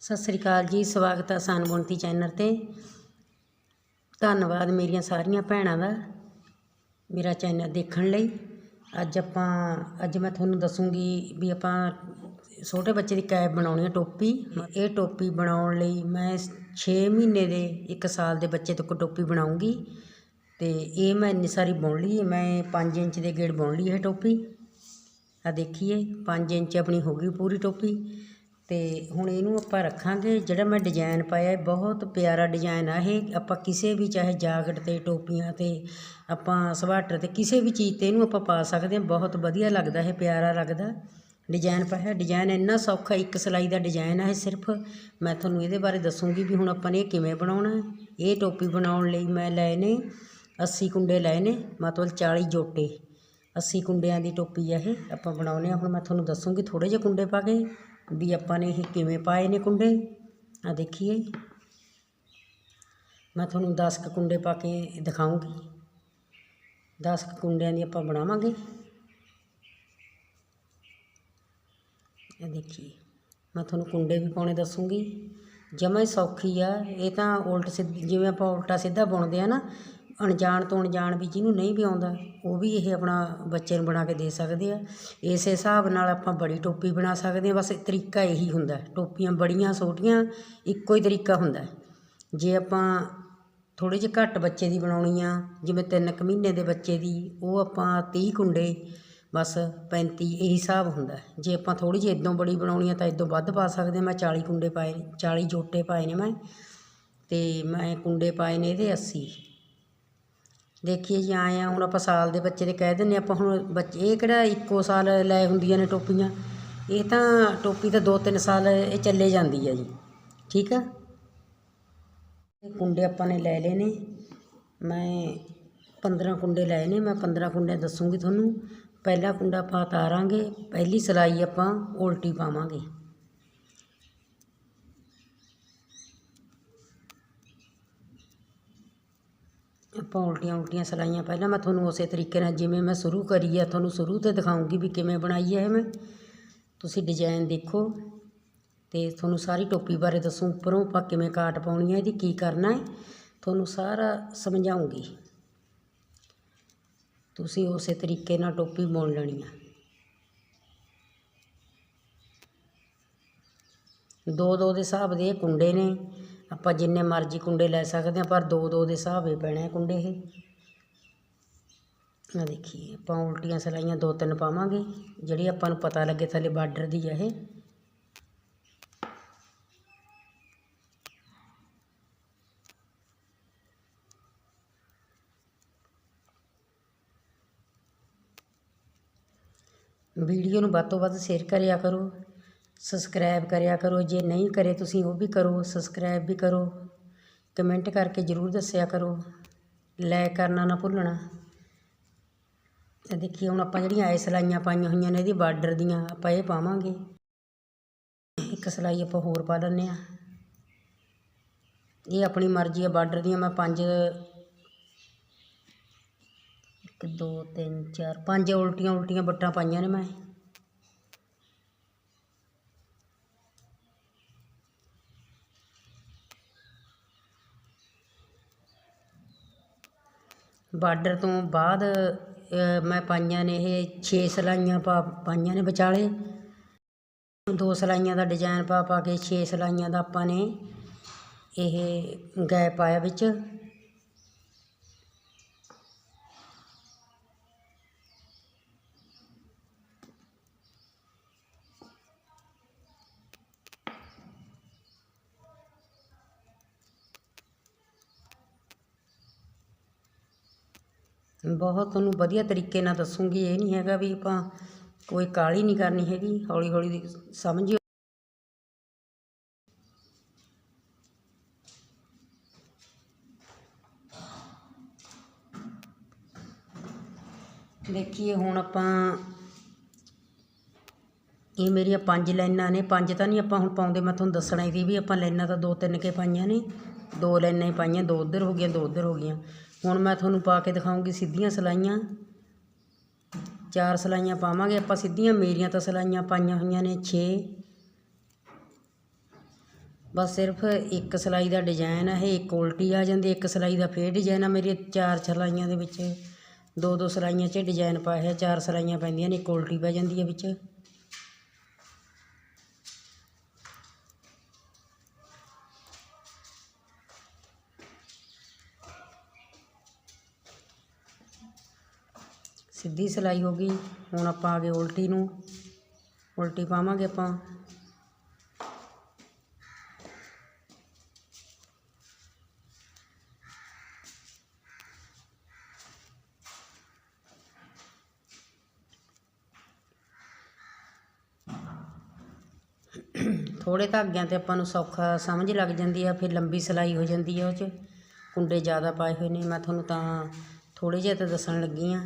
ਸਤਿ ਸ੍ਰੀ ਅਕਾਲ ਜੀ, ਸਵਾਗਤ ਹੈ ਸਾਨ ਬੁਣਤੀ ਚੈਨਲ ਤੇ। ਧੰਨਵਾਦ ਮੇਰੀਆਂ ਸਾਰੀਆਂ ਭੈਣਾਂ ਦਾ ਮੇਰਾ ਚੈਨਲ ਦੇਖਣ ਲਈ। ਅੱਜ ਆਪਾਂ, ਅੱਜ ਮੈਂ ਤੁਹਾਨੂੰ ਦੱਸੂਗੀ ਵੀ ਆਪਾਂ ਛੋਟੇ ਬੱਚੇ ਦੀ ਕੈਪ ਬਣਾਉਣੀ ਹੈ ਟੋਪੀ। ਇਹ ਟੋਪੀ ਬਣਾਉਣ ਲਈ ਮੈਂ 6 ਮਹੀਨੇ ਦੇ 1 ਸਾਲ ਦੇ ਬੱਚੇ ਤੋਂ ਟੋਪੀ ਬਣਾਉਂਗੀ। ਤੇ ਇਹ ਮੈਂ ਇੰਨੀ ਸਾਰੀ ਬੁਣ ਲਈ ਮੈਂ 5 ਇੰਚ ਦੇ ਗੇੜ ਬੁਣ ਲਈ ਇਹ ਟੋਪੀ। ਆ ਦੇਖੀਏ 5 ਇੰਚ ਆਪਣੀ ਹੋ ਗਈ ਪੂਰੀ ਟੋਪੀ। ਅਤੇ ਹੁਣ ਇਹਨੂੰ ਆਪਾਂ ਰੱਖਾਂਗੇ। ਜਿਹੜਾ ਮੈਂ ਡਿਜ਼ਾਇਨ ਪਾਇਆ ਇਹ ਬਹੁਤ ਪਿਆਰਾ ਡਿਜ਼ਾਇਨ ਆ। ਇਹ ਆਪਾਂ ਕਿਸੇ ਵੀ, ਚਾਹੇ ਜਾਕਟ ਤੇ, ਟੋਪੀਆਂ ਤੇ, ਆਪਾਂ ਸਵਾਟਰ ਤੇ ਕਿਸੇ ਵੀ ਚੀਜ਼ ਤੇ ਇਹਨੂੰ ਆਪਾਂ ਪਾ ਸਕਦੇ ਹਾਂ। ਬਹੁਤ ਵਧੀਆ ਲੱਗਦਾ, ਇਹ ਪਿਆਰਾ ਲੱਗਦਾ ਡਿਜਾਇਨ ਪਾਇਆ। ਡਿਜ਼ਾਇਨ ਇੰਨਾ ਸੌਖਾ, ਇੱਕ ਸਿਲਾਈ ਦਾ ਡਿਜਾਇਨ ਆ ਇਹ ਸਿਰਫ। ਮੈਂ ਤੁਹਾਨੂੰ ਇਹਦੇ ਬਾਰੇ ਦੱਸੂੰਗੀ ਵੀ ਹੁਣ ਆਪਾਂ ਨੇ ਇਹ ਕਿਵੇਂ ਬਣਾਉਣਾ ਇਹ ਟੋਪੀ ਬਣਾਉਣ ਲਈ ਮੈਂ ਲਏ ਨੇ 80 ਕੁੰਡੇ ਲਏ ਨੇ ਮਤਲਬ 40 ਜੋਟੇ। 80 ਕੁੰਡਿਆਂ ਦੀ ਟੋਪੀ ਆ ਇਹ, ਆਪਾਂ ਬਣਾਉਨੇ ਆ। ਹੁਣ ਮੈਂ ਤੁਹਾਨੂੰ ਦੱਸੂੰਗੀ ਥੋੜੇ ਜਿਹੇ ਕੁੰਡੇ ਪਾ ਕੇ। ਵੀ ਆਪਾਂ ਨੇ ਇਹ ਕਿਵੇਂ ਪਾਏ ਨੇ ਕੁੰਡੇ? ਆ ਦੇਖੀਏ। ਮੈਂ ਤੁਹਾਨੂੰ 10 ਕੁ ਕੁੰਡੇ ਪਾ ਕੇ ਦਿਖਾਉਂਗੀ। 10 ਕੁ ਕੁੰਡਿਆਂ ਦੀ ਆਪਾਂ ਬਣਾਵਾਂਗੇ। ਇਹ ਦੇਖੀਏ। ਮੈਂ ਤੁਹਾਨੂੰ ਕੁੰਡੇ ਵੀ ਪਾਉਣੇ ਦੱਸੂਗੀ। ਜਮਾ ਹੀ ਸੌਖੀ ਆ। ਇਹ ਤਾਂ ਉਲਟ ਸਿੱਧ, ਜਿਵੇਂ ਆਪਾਂ ਉਲਟਾ ਸਿੱਧਾ ਬੁਣਦੇ ਆ ਨਾ ਅਣਜਾਣ ਤੋਂ ਅਣਜਾਣ ਵੀ ਜਿਹਨੂੰ ਨਹੀਂ ਵੀ ਆਉਂਦਾ, ਉਹ ਵੀ ਇਹ ਆਪਣਾ ਬੱਚੇ ਨੂੰ ਬਣਾ ਕੇ ਦੇ ਸਕਦੇ ਆ। ਇਸੇ ਹਿਸਾਬ ਨਾਲ ਆਪਾਂ ਬੜੀ ਟੋਪੀ ਬਣਾ ਸਕਦੇ ਹਾਂ ਬਸ ਤਰੀਕਾ ਇਹੀ ਹੁੰਦਾ ਟੋਪੀਆਂ ਬੜੀਆਂ, ਛੋਟੀਆਂ, ਇੱਕੋ ਹੀ ਤਰੀਕਾ ਹੁੰਦਾ ਜੇ ਆਪਾਂ ਥੋੜ੍ਹੇ ਜਿਹੇ ਘੱਟ ਬੱਚੇ ਦੀ ਬਣਾਉਣੀ ਆ, ਜਿਵੇਂ ਤਿੰਨ ਕੁ ਮਹੀਨੇ ਦੇ ਬੱਚੇ ਦੀ, ਉਹ ਆਪਾਂ ਤੀਹ ਕੁੰਡੇ, ਬਸ 35 ਇਹੀ ਹਿਸਾਬ ਹੁੰਦਾ ਜੇ ਆਪਾਂ ਥੋੜ੍ਹੀ ਜਿਹੀ ਇਦੋਂ ਬੜੀ ਬਣਾਉਣੀ ਆ, ਤਾਂ ਇਦੋਂ ਵੱਧ ਪਾ ਸਕਦੇ ਮੈਂ 40 ਕੁੰਡੇ ਪਾਏ 40 ਜੋਟੇ ਪਾਏ ਨੇ ਮੈਂ, ਤੇ ਮੈਂ ਕੁੰਡੇ ਪਾਏ ਨੇ ਇਹਦੇ 80 ਦੇਖੀਏ ਜੀ, ਆਏ ਆ, ਹੁਣ ਆਪਾਂ ਸਾਲ ਦੇ ਬੱਚੇ ਦੇ ਕਹਿ ਦਿੰਦੇ ਆਪਾਂ ਹੁਣ ਬੱਚੇ, ਇਹ ਕਿਹੜਾ ਇੱਕੋ ਸਾਲ ਲੈ ਹੁੰਦੀਆਂ ਨੇ ਟੋਪੀਆਂ? ਇਹ ਤਾਂ ਟੋਪੀ ਤਾਂ 2-3 ਸਾਲ ਇਹ ਚੱਲੇ ਜਾਂਦੀ ਆ ਜੀ। ਠੀਕ ਆ? ਕੁੰਡੇ ਆਪਾਂ ਨੇ ਲੈ ਲਏ ਨੇ। ਮੈਂ 15 ਕੁੰਡੇ ਲਏ ਨੇ, ਮੈਂ 15 ਕੁੰਡੇ ਦੱਸੂਗੀ ਤੁਹਾਨੂੰ। ਪਹਿਲਾ ਕੁੰਡਾ ਆਪਾਂ ਉਤਾਰਾਂਗੇ ਪਹਿਲੀ ਸਿਲਾਈ ਆਪਾਂ ਉਲਟੀ ਪਾਵਾਂਗੇ। ਆਪਾਂ ਉਲਟੀਆਂ ਉਲਟੀਆਂ ਸਿਲਾਈਆਂ ਪਹਿਲਾਂ ਮੈਂ ਤੁਹਾਨੂੰ ਉਸੇ ਤਰੀਕੇ ਨਾਲ ਜਿਵੇਂ ਮੈਂ ਸ਼ੁਰੂ ਕਰੀ ਆ, ਤੁਹਾਨੂੰ ਸ਼ੁਰੂ ਤੇ ਦਿਖਾਉਂਗੀ ਵੀ ਕਿਵੇਂ ਬਣਾਈ ਹੈ ਇਹ ਮੈਂ। ਤੁਸੀਂ ਡਿਜ਼ਾਈਨ ਦੇਖੋ ਤੇ ਤੁਹਾਨੂੰ ਸਾਰੀ ਟੋਪੀ ਬਾਰੇ ਦੱਸੂ ਉੱਪਰੋਂ ਆਪਾਂ ਕਿਵੇਂ ਕਾਟ ਪਾਉਣੀ ਹੈ ਇਹਦੀ ਕੀ ਕਰਨਾ ਹੈ, ਤੁਹਾਨੂੰ ਸਾਰਾ ਸਮਝਾਉਂਗੀ। ਤੁਸੀਂ ਉਸੇ ਤਰੀਕੇ ਨਾਲ ਟੋਪੀ ਬੁਣ ਲੈਣੀ ਆ। ਦੋ ਦੋ ਦੇ ਹਿਸਾਬ ਦੇ ਕੁੰਡੇ ਨੇ ਆਪਾਂ ਜਿੰਨੇ ਮਰਜ਼ੀ ਕੁੰਡੇ ਲੈ ਸਕਦੇ ਹਾਂ, ਪਰ ਦੋ ਦੋ ਦੇ ਹਿਸਾਬ ਹੀ ਪੈਣੇ ਕੁੰਡੇ ਇਹ। ਆ ਦੇਖੀਏ, ਆਪਾਂ ਉਲਟੀਆਂ ਸਿਲਾਈਆਂ ਦੋ ਤਿੰਨ ਪਾਵਾਂਗੇ, ਜਿਹੜੀ ਆਪਾਂ ਨੂੰ ਪਤਾ ਲੱਗੇ ਥੱਲੇ ਬਾਰਡਰ ਦੀ ਆ ਇਹ। ਵੀਡੀਓ ਨੂੰ ਵੱਧ ਤੋਂ ਵੱਧ ਸ਼ੇਅਰ ਕਰਿਆ ਕਰੋ। ਸਬਸਕ੍ਰਾਈਬ ਕਰਿਆ ਕਰੋ, ਜੇ ਨਹੀਂ ਕਰੇ ਤੁਸੀਂ ਉਹ ਵੀ ਕਰੋ ਸਬਸਕ੍ਰਾਈਬ ਵੀ ਕਰੋ। ਕਮੈਂਟ ਕਰਕੇ ਜ਼ਰੂਰ ਦੱਸਿਆ ਕਰੋ। ਲਾਇਕ ਕਰਨਾ ਨਾ ਭੁੱਲਣਾ। ਤੇ ਦੇਖੀਏ ਹੁਣ ਆਪਾਂ ਜਿਹੜੀਆਂ ਐ ਸਿਲਾਈਆਂ ਪਾਈਆਂ ਹੋਈਆਂ ਨੇ ਇਹਦੀ ਬਾਰਡਰ ਦੀਆਂ, ਆਪਾਂ ਇਹ ਪਾਵਾਂਗੇ। ਇੱਕ ਸਿਲਾਈ ਆਪਾਂ ਹੋਰ ਪਾ ਦਿੰਦੇ ਆ ਇਹ ਆਪਣੀ ਮਰਜ਼ੀ ਆ ਬਾਰਡਰ ਦੀਆਂ ਮੈਂ ਪੰਜ, ਇੱਕ, ਦੋ, ਤਿੰਨ, ਚਾਰ, ਪੰਜ ਉਲਟੀਆਂ ਉਲਟੀਆਂ ਬੱਟਾਂ ਪਾਈਆਂ ਨੇ ਮੈਂ। ਬਾਰਡਰ ਤੋਂ ਬਾਅਦ ਮੈਂ ਪਾਈਆਂ ਨੇ ਇਹ ਛੇ ਸਿਲਾਈਆਂ ਪਾ, ਪਾਈਆਂ ਨੇ ਵਿਚਾਲੇ। ਦੋ ਸਿਲਾਈਆਂ ਦਾ ਡਿਜ਼ਾਈਨ ਪਾ ਪਾ ਕੇ ਛੇ ਸਿਲਾਈਆਂ ਦਾ ਆਪਾਂ ਨੇ ਇਹ ਗੈਪ ਪਾਇਆ ਵਿੱਚ। ਬਹੁਤ ਤੁਹਾਨੂੰ ਵਧੀਆ ਤਰੀਕੇ ਨਾਲ ਦੱਸੂੰਗੀ, ਇਹ ਨਹੀਂ ਹੈਗਾ ਵੀ ਆਪਾਂ ਕੋਈ ਕਾਹਲੀ ਨਹੀਂ ਕਰਨੀ ਹੈਗੀ ਹੌਲੀ ਹੌਲੀ ਸਮਝਿਓ ਦੇਖੀਏ ਹੁਣ ਆਪਾਂ, ਇਹ ਮੇਰੀਆਂ ਪੰਜ ਲਾਈਨਾਂ ਨੇ, ਪੰਜ ਤਾਂ ਨਹੀਂ ਆਪਾਂ ਹੁਣ ਪਾਉਂਦੇ, ਮੈਂ ਤੁਹਾਨੂੰ ਦੱਸਣਾ ਹੀ ਸੀ ਵੀ ਆਪਾਂ ਲਾਈਨਾਂ ਤਾਂ ਦੋ ਤਿੰਨ ਕੇ ਪਾਈਆਂ ਨੇ, ਦੋ ਲਾਈਨਾਂ ਹੀ ਪਾਈਆਂ, ਦੋ ਉੱਧਰ ਹੋ ਗਈਆਂ, ਦੋ ਉੱਧਰ ਹੋ ਗਈਆਂ। ਹੁਣ ਮੈਂ ਤੁਹਾਨੂੰ ਪਾ ਕੇ ਦਿਖਾਉਂਗੀ ਸਿੱਧੀਆਂ ਸਿਲਾਈਆਂ। ਚਾਰ ਸਿਲਾਈਆਂ ਪਾਵਾਂਗੇ। ਆਪਾਂ ਸਿੱਧੀਆਂ ਮੇਰੀਆਂ ਤਾਂ ਸਿਲਾਈਆਂ ਪਾਈਆਂ ਹੋਈਆਂ ਨੇ 6 ਬਸ ਸਿਰਫ ਇੱਕ ਸਿਲਾਈ ਦਾ ਡਿਜ਼ਾਈਨ ਹੈ ਇਹ ਇੱਕ ਉਲਟੀ ਆ ਜਾਂਦੀ, ਇੱਕ ਸਿਲਾਈ ਦਾ ਫੇਰ ਡਿਜ਼ਾਈਨ ਆ। ਮੇਰੀ ਚਾਰ ਸਿਲਾਈਆਂ ਦੇ ਵਿੱਚ ਦੋ ਦੋ ਸਿਲਾਈਆਂ 'ਚ ਡਿਜ਼ਾਈਨ ਪਾਏ ਹੈ ਚਾਰ ਸਿਲਾਈਆਂ ਪੈਂਦੀਆਂ ਨੇ, ਇੱਕ ਉਲਟੀ ਪੈ ਜਾਂਦੀ ਹੈ ਵਿੱਚ। ਸਿੱਧੀ ਸਿਲਾਈ ਹੋ ਗਈ। ਹੁਣ ਆਪਾਂ ਆ ਗਏ ਉਲਟੀ ਨੂੰ। ਉਲਟੀ ਪਾਵਾਂਗੇ ਆਪਾਂ। ਥੋੜੇ ਧਾਗਿਆਂ ਤੇ ਆਪਾਂ ਨੂੰ ਸੌਖਾ ਸਮਝ ਲੱਗ ਜਾਂਦੀ ਆ, ਫਿਰ ਲੰਬੀ ਸਿਲਾਈ ਹੋ ਜਾਂਦੀ ਆ ਉਹ 'ਚ। ਕੁੰਡੇ ਜ਼ਿਆਦਾ ਪਾਏ ਹੋਏ ਨੇ। ਮੈਂ ਤੁਹਾਨੂੰ ਤਾਂ ਥੋੜੇ ਜਿਹੇ ਤਾਂ ਦੱਸਣ ਲੱਗੀ ਆ।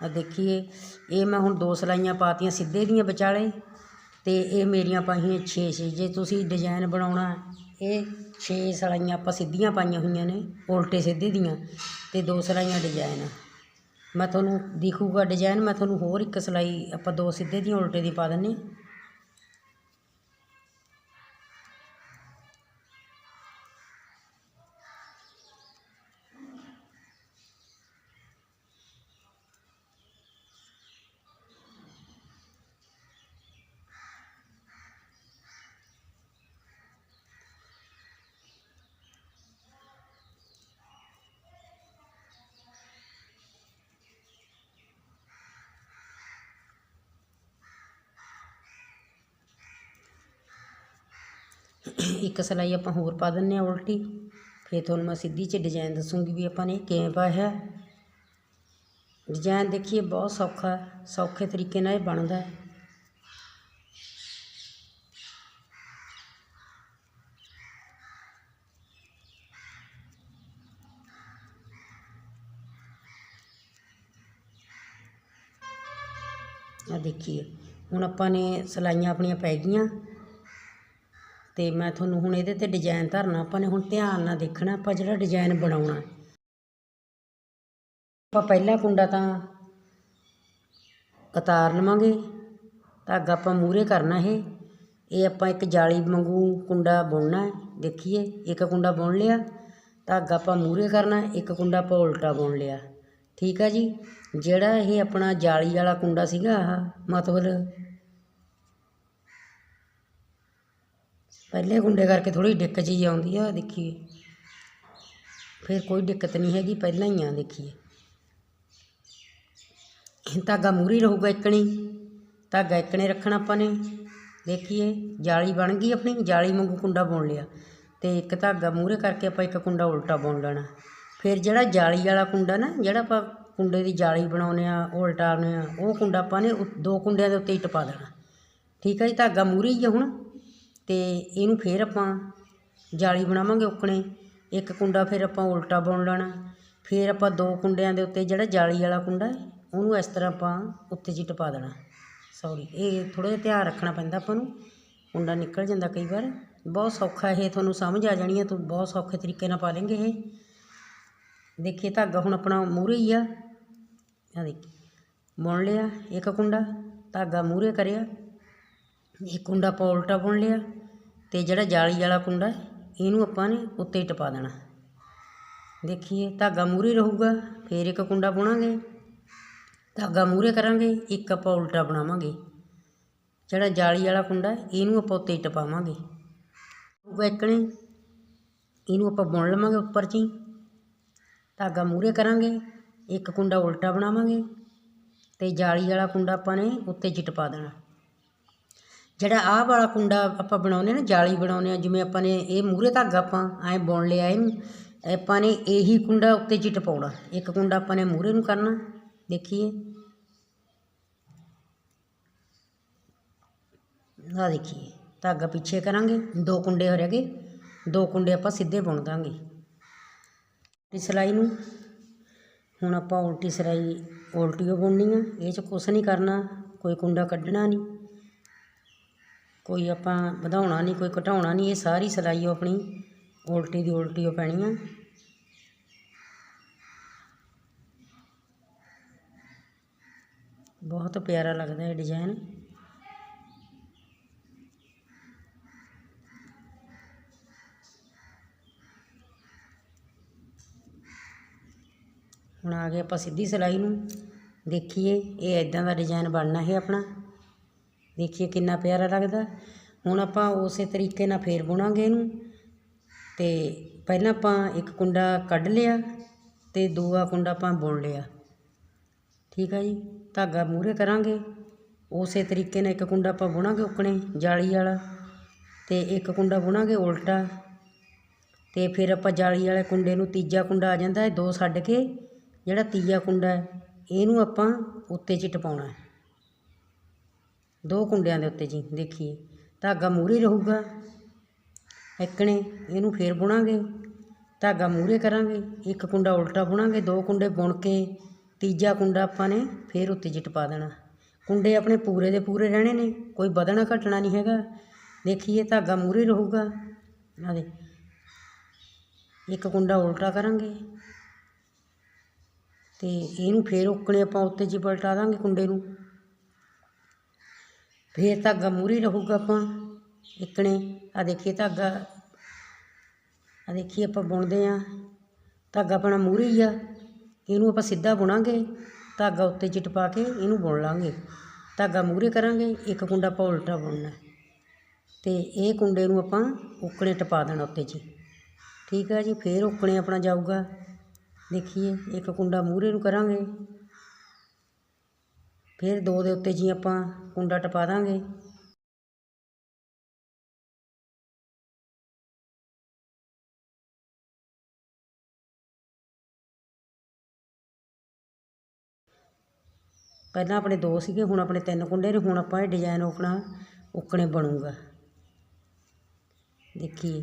ਆ ਦੇਖੀਏ, ਇਹ ਮੈਂ ਹੁਣ ਦੋ ਸਿਲਾਈਆਂ ਪਾਤੀਆਂ ਸਿੱਧੇ ਦੀਆਂ ਵਿਚਾਲੇ ਅਤੇ ਇਹ ਮੇਰੀਆਂ ਪਾਈਆਂ 6 6 ਜੇ ਤੁਸੀਂ ਡਿਜ਼ਾਇਨ ਬਣਾਉਣਾ, ਇਹ ਛੇ ਸਿਲਾਈਆਂ ਆਪਾਂ ਸਿੱਧੀਆਂ ਪਾਈਆਂ ਹੋਈਆਂ ਨੇ, ਉਲਟੇ ਸਿੱਧੇ ਦੀਆਂ ਅਤੇ ਦੋ ਸਿਲਾਈਆਂ ਡਿਜਾਇਨ ਮੈਂ ਤੁਹਾਨੂੰ ਦਿਖੂਗਾ ਡਿਜ਼ਾਇਨ ਮੈਂ ਤੁਹਾਨੂੰ ਹੋਰ ਇੱਕ ਸਿਲਾਈ ਆਪਾਂ ਦੋ ਸਿੱਧੇ ਦੀਆਂ, ਉਲਟੇ ਦੀ ਪਾ ਦਿੰਦੇ ਇੱਕ ਸਿਲਾਈ ਆਪਾਂ ਹੋਰ ਪਾ ਦਿੰਨੇ ਆ ਉਲਟੀ। ਫਿਰ ਤੁਹਾਨੂੰ ਮੈਂ ਸਿੱਧੀ 'ਚ ਡਿਜ਼ਾਈਨ ਦੱਸੂਗੀ ਵੀ ਆਪਾਂ ਨੇ ਕਿਵੇਂ ਪਾਇਆ ਹੈ। ਡਿਜ਼ਾਈਨ ਦੇਖੀਏ, ਬਹੁਤ ਸੌਖਾ ਸੌਖੇ ਤਰੀਕੇ ਨਾਲ ਇਹ ਬਣਦਾ ਹੈ। ਆ ਦੇਖੀਏ, ਹੁਣ ਆਪਾਂ ਨੇ ਸਿਲਾਈਆਂ ਆਪਣੀਆਂ ਪੈ ਗਈਆਂ। ਅਤੇ ਮੈਂ ਤੁਹਾਨੂੰ ਹੁਣ ਇਹਦੇ ਤੇ ਡਿਜ਼ਾਇਨ ਧਰਨਾ, ਆਪਾਂ ਨੇ ਹੁਣ ਧਿਆਨ ਨਾਲ ਦੇਖਣਾ, ਆਪਾਂ ਜਿਹੜਾ ਡਿਜ਼ਾਇਨ ਬਣਾਉਣਾ। ਆਪਾਂ ਪਹਿਲਾ ਕੁੰਡਾ ਤਾਂ ਉਤਾਰ ਲਵਾਂਗੇ ਧਾਗਾ ਆਪਾਂ ਮੂਰੇ ਕਰਨਾ ਇਹ। ਇਹ ਆਪਾਂ ਇੱਕ ਜਾਲੀ ਵਾਂਗੂ ਕੁੰਡਾ ਬੁਣਨਾ ਹੈ, ਦੇਖੀਏ, ਇੱਕ ਕੁੰਡਾ ਬੁਣ ਲਿਆ ਧਾਗਾ ਆਪਾਂ ਮੂਰੇ ਕਰਨਾ, ਇੱਕ ਕੁੰਡਾ ਆਪਾਂ ਉਲਟਾ ਬੁਣ ਲਿਆ। ਠੀਕ ਆ ਜੀ? ਜਿਹੜਾ ਇਹ ਆਪਣਾ ਜਾਲੀ ਵਾਲਾ ਕੁੰਡਾ ਸੀਗਾ ਆਹ, ਮਤਲਬ ਪਹਿਲੇ ਕੁੰਡੇ ਕਰਕੇ ਥੋੜੀ ਦਿੱਕਤ ਜੀ ਆਉਂਦੀ ਆ ਦੇਖੀਏ। ਫਿਰ ਕੋਈ ਦਿੱਕਤ ਨਹੀਂ ਹੈਗੀ, ਪਹਿਲਾਂ ਹੀ ਆ, ਦੇਖੀਏ। ਧਾਗਾ ਮੂਰੀ ਰਹੂਗਾ ਇਕਣੀ, ਧਾਗਾ ਇੱਕਣੇ ਰੱਖਣਾ ਆਪਾਂ ਨੇ। ਦੇਖੀਏ, ਜਾਲੀ ਬਣ ਗਈ ਆਪਣੀ, ਜਾਲੀ ਵਾਂਗੂ ਕੁੰਡਾ ਬੁਣ ਲਿਆ। ਤੇ ਇੱਕ ਧਾਗਾ ਮੂਰੇ ਕਰਕੇ ਆਪਾਂ ਇੱਕ ਕੁੰਡਾ ਉਲਟਾ ਬੁਣ ਲੈਣਾ। ਫਿਰ ਜਿਹੜਾ ਜਾਲੀ ਵਾਲਾ ਕੁੰਡਾ ਨਾ, ਜਿਹੜਾ ਆਪਾਂ ਕੁੰਡੇ ਦੀ ਜਾਲੀ ਬਣਾਉਂਦੇ ਆ, ਉਲਟਾਉਂਦੇ ਆ, ਉਹ ਕੁੰਡਾ ਆਪਾਂ ਨੇ ਦੋ ਕੁੰਡਿਆਂ ਦੇ ਉੱਤੇ ਹੀ ਟਪਾ ਦੇਣਾ। ਠੀਕ ਹੈ ਜੀ, ਧਾਗਾ ਮੂਰੀ ਹੀ ਆ ਹੁਣ। ਅਤੇ ਇਹਨੂੰ ਫਿਰ ਆਪਾਂ ਜਾਲੀ ਬਣਾਵਾਂਗੇ ਉੱਕਣੇ। ਇੱਕ ਕੁੰਡਾ ਫਿਰ ਆਪਾਂ ਉਲਟਾ ਬੁਣ ਲੈਣਾ। ਫਿਰ ਆਪਾਂ ਦੋ ਕੁੰਡਿਆਂ ਦੇ ਉੱਤੇ ਜਿਹੜਾ ਜਾਲੀ ਵਾਲਾ ਕੁੰਡਾ ਉਹਨੂੰ ਇਸ ਤਰ੍ਹਾਂ ਆਪਾਂ ਉੱਤੇ ਜੀ ਟਪਾ ਦੇਣਾ। ਸੌਰੀ ਇਹ ਥੋੜ੍ਹਾ ਜਿਹਾ ਧਿਆਨ ਰੱਖਣਾ ਪੈਂਦਾ ਆਪਾਂ ਨੂੰ। ਕੁੰਡਾ ਨਿਕਲ ਜਾਂਦਾ ਕਈ ਵਾਰ। ਬਹੁਤ ਸੌਖਾ ਇਹ ਤੁਹਾਨੂੰ ਸਮਝ ਆ ਜਾਣੀ ਹੈ ਤੂੰ ਬਹੁਤ ਸੌਖੇ ਤਰੀਕੇ ਨਾਲ ਪਾ ਲੇਂਗੇ ਇਹ। ਦੇਖੀਏ ਧਾਗਾ ਹੁਣ ਆਪਣਾ ਮੂਹਰੇ ਹੀ ਆ। ਆ ਦੇਖੀ, ਬੁਣ ਲਿਆ ਇੱਕ ਕੁੰਡਾ, ਧਾਗਾ ਮੂਹਰੇ ਕਰਿਆ। ਇੱਕ ਕੁੰਡਾ ਆਪਾਂ ਉਲਟਾ ਬੁਣ ਲਿਆ। ਅਤੇ ਜਿਹੜਾ ਜਾਲੀ ਵਾਲਾ ਕੁੰਡਾ ਇਹਨੂੰ ਆਪਾਂ ਨੇ ਉੱਤੇ ਟਪਾ ਦੇਣਾ। ਦੇਖੀਏ, ਧਾਗਾ ਮੂਹਰੇ ਰਹੂਗਾ, ਫਿਰ ਇੱਕ ਕੁੰਡਾ ਬੁਣਾਂਗੇ। ਧਾਗਾ ਮੂਹਰੇ ਕਰਾਂਗੇ, ਇੱਕ ਆਪਾਂ ਉਲਟਾ ਬਣਾਵਾਂਗੇ। ਜਿਹੜਾ ਜਾਲੀ ਵਾਲਾ ਕੁੰਡਾ ਇਹਨੂੰ ਆਪਾਂ ਉੱਤੇ ਟਪਾਵਾਂਗੇ। ਹੋਊਗਾ ਇਹਨੂੰ ਆਪਾਂ ਬੁਣ ਲਵਾਂਗੇ ਉੱਪਰ 'ਚ। ਹੀ ਧਾਗਾ ਮੂਹਰੇ ਕਰਾਂਗੇ, ਇੱਕ ਕੁੰਡਾ ਉਲਟਾ ਬਣਾਵਾਂਗੇ। ਤੇ ਜਾਲੀ ਵਾਲਾ ਕੁੰਡਾ ਆਪਾਂ ਨੇ ਉੱਤੇ 'ਚ ਟਪਾ ਦੇਣਾ। ਜਿਹੜਾ ਆਹ ਵਾਲਾ ਕੁੰਡਾ ਆਪਾਂ ਬਣਾਉਂਦੇ ਨਾ, ਜਾਲੀ ਬਣਾਉਂਦੇ ਆ ਜਿਵੇਂ ਆਪਾਂ ਨੇ ਇਹ ਮੂਹਰੇ ਧਾਗਾ ਆਪਾਂ ਐਂ ਬੁਣ ਲਿਆ ਇਹਨੂੰ, ਆਪਾਂ ਨੇ ਇਹੀ ਕੁੰਡਾ ਉੱਤੇ ਚਿੱਟ ਪਾਉਣਾ। ਇੱਕ ਕੁੰਡਾ ਆਪਾਂ ਨੇ ਮੂਹਰੇ ਨੂੰ ਕਰਨਾ, ਦੇਖੀਏ। ਆ ਦੇਖੀਏ, ਧਾਗਾ ਪਿੱਛੇ ਕਰਾਂਗੇ, ਦੋ ਕੁੰਡੇ ਹੋ ਰਹਿ ਗਏ ਦੋ ਕੁੰਡੇ ਆਪਾਂ ਸਿੱਧੇ ਬੁਣ ਦਾਂਗੇ। ਇਸ ਸਲਾਈ ਨੂੰ, ਹੁਣ ਆਪਾਂ ਉਲਟੀ ਸਲਾਈ ਉਲਟੀਓ ਬੁਣਨੀ ਆ, ਇਹ 'ਚ ਕੁਛ ਨਹੀਂ ਕਰਨਾ, ਕੋਈ ਕੁੰਡਾ ਕੱਢਣਾ ਨਹੀਂ। ਕੋਈ ਆਪਾਂ ਵਧਾਉਣਾ ਨਹੀਂ, ਕੋਈ ਘਟਾਉਣਾ ਨਹੀਂ, ਇਹ ਸਾਰੀ ਸਿਲਾਈ ਉਹ ਆਪਣੀ ਉਲਟੀ ਦੀ ਉਲਟੀ ਉਹ ਪੈਣੀ ਆ। ਬਹੁਤ ਪਿਆਰਾ ਲੱਗਦਾ ਇਹ ਡਿਜ਼ਾਈਨ ਹੁਣ ਆ ਗਏ ਆਪਾਂ ਸਿੱਧੀ ਸਿਲਾਈ ਨੂੰ। ਦੇਖੀਏ, ਇਹ ਇਦਾਂ ਦਾ ਡਿਜ਼ਾਈਨ ਬਣਨਾ ਹੈ ਆਪਣਾ। ਦੇਖੀਏ ਕਿੰਨਾ ਪਿਆਰਾ ਲੱਗਦਾ। ਹੁਣ ਆਪਾਂ ਉਸੇ ਤਰੀਕੇ ਨਾਲ ਫੇਰ ਬੁਣਾਂਗੇ ਇਹਨੂੰ। ਅਤੇ ਪਹਿਲਾਂ ਆਪਾਂ ਇੱਕ ਕੁੰਡਾ ਕੱਢ ਲਿਆ ਅਤੇ ਦੂਆ ਕੁੰਡਾ ਆਪਾਂ ਬੁਣ ਲਿਆ। ਠੀਕ ਆ ਜੀ, ਧਾਗਾ ਮੂਹਰੇ ਕਰਾਂਗੇ। ਉਸੇ ਤਰੀਕੇ ਨਾਲ ਇੱਕ ਕੁੰਡਾ ਆਪਾਂ ਬੁਣਾਂਗੇ ਉੱਕਣੇ ਜਾਲੀ ਵਾਲਾ। ਅਤੇ ਇੱਕ ਕੁੰਡਾ ਬੁਣਾਂਗੇ ਉਲਟਾ। ਅਤੇ ਫਿਰ ਆਪਾਂ ਜਾਲੀ ਵਾਲੇ ਕੁੰਡੇ ਨੂੰ ਤੀਜਾ ਕੁੰਡਾ ਆ ਜਾਂਦਾ ਹੈ, ਦੋ ਛੱਡ ਕੇ। ਜਿਹੜਾ ਤੀਜਾ ਕੁੰਡਾ ਹੈ, ਇਹਨੂੰ ਆਪਾਂ ਉੱਤੇ ਚ ਟਪਾਉਣਾ ਦੋ ਕੁੰਡਿਆਂ ਦੇ ਉੱਤੇ ਜੀ, ਦੇਖੀਏ। ਧਾਗਾ ਮੂਹਰੇ ਰਹੂਗਾ। ਇੱਕਣੇ ਇਹਨੂੰ ਫੇਰ ਬੁਣਾਂਗੇ। ਧਾਗਾ ਮੂਹਰੇ ਕਰਾਂਗੇ। ਇੱਕ ਕੁੰਡਾ ਉਲਟਾ ਬੁਣਾਂਗੇ। ਦੋ ਕੁੰਡੇ ਬੁਣ ਕੇ ਤੀਜਾ ਕੁੰਡਾ ਆਪਾਂ ਨੇ ਫੇਰ ਉੱਤੇ ਚ ਟਪਾ ਦੇਣਾ। ਕੁੰਡੇ ਆਪਣੇ ਪੂਰੇ ਦੇ ਪੂਰੇ ਰਹਿਣੇ ਨੇ, ਕੋਈ ਵਧਣਾ ਘਟਣਾ ਨਹੀਂ ਹੈਗਾ। ਦੇਖੀਏ, ਧਾਗਾ ਮੂਹਰੇ ਰਹੂਗਾ। ਆ ਦੇ ਇੱਕ ਕੁੰਡਾ ਉਲਟਾ ਕਰਾਂਗੇ। ਤੇ ਇਹਨੂੰ ਫੇਰ ਉੱਕਣੇ ਆਪਾਂ ਉੱਤੇ ਜੀ ਪਲਟਾ ਦਾਂਗੇ ਕੁੰਡੇ ਨੂੰ। ਫੇਰ ਧਾਗਾ ਮੂਹਰੇ ਰਹੂਗਾ ਆਪਾਂ, ਇਕਣੇ। ਆ ਦੇਖੀਏ ਧਾਗਾ ਆ ਦੇਖੀਏ ਆਪਾਂ ਬੁਣਦੇ ਆ ਧਾਗਾ ਆਪਣਾ ਮੂਹਰੇ ਆ। ਇਹਨੂੰ ਆਪਾਂ ਸਿੱਧਾ ਬੁਣਾਂਗੇ ਧਾਗਾ ਉੱਤੇ ਚਿੱਟ ਪਾ ਕੇ ਇਹਨੂੰ ਬੁਣ ਲਾਂਗੇ। ਧਾਗਾ ਮੂਹਰੇ ਕਰਾਂਗੇ, ਇੱਕ ਕੁੰਡਾ ਆਪਾਂ ਉਲਟਾ ਬੁਣਨਾ। ਤੇ ਇਹ ਕੁੰਡੇ ਨੂੰ ਆਪਾਂ ਉੱਕਣੇ ਟਪਾ ਦੇਣਾ ਉੱਤੇ ਜੀ। ਠੀਕ ਹੈ ਜੀ, ਫੇਰ ਉੱਕਣੇ ਆਪਣਾ ਜਾਊਗਾ। ਦੇਖੀਏ, ਇੱਕ ਕੁੰਡਾ ਮੂਹਰੇ ਨੂੰ ਕਰਾਂਗੇ। ਫਿਰ ਦੋ ਦੇ ਉੱਤੇ ਜੀ ਆਪਾਂ ਕੁੰਡਾ ਟਪਾ ਦਾਂਗੇ। ਪਹਿਲਾਂ ਆਪਣੇ ਦੋ ਸੀਗੇ, ਹੁਣ ਆਪਣੇ ਤਿੰਨ ਕੁੰਡੇ ਨੇ, ਹੁਣ ਆਪਾਂ ਇਹ ਡਿਜ਼ਾਈਨ ਆਪਣਾ ਉੱਕਣੇ ਬਣੂਗਾ। ਦੇਖੀਏ,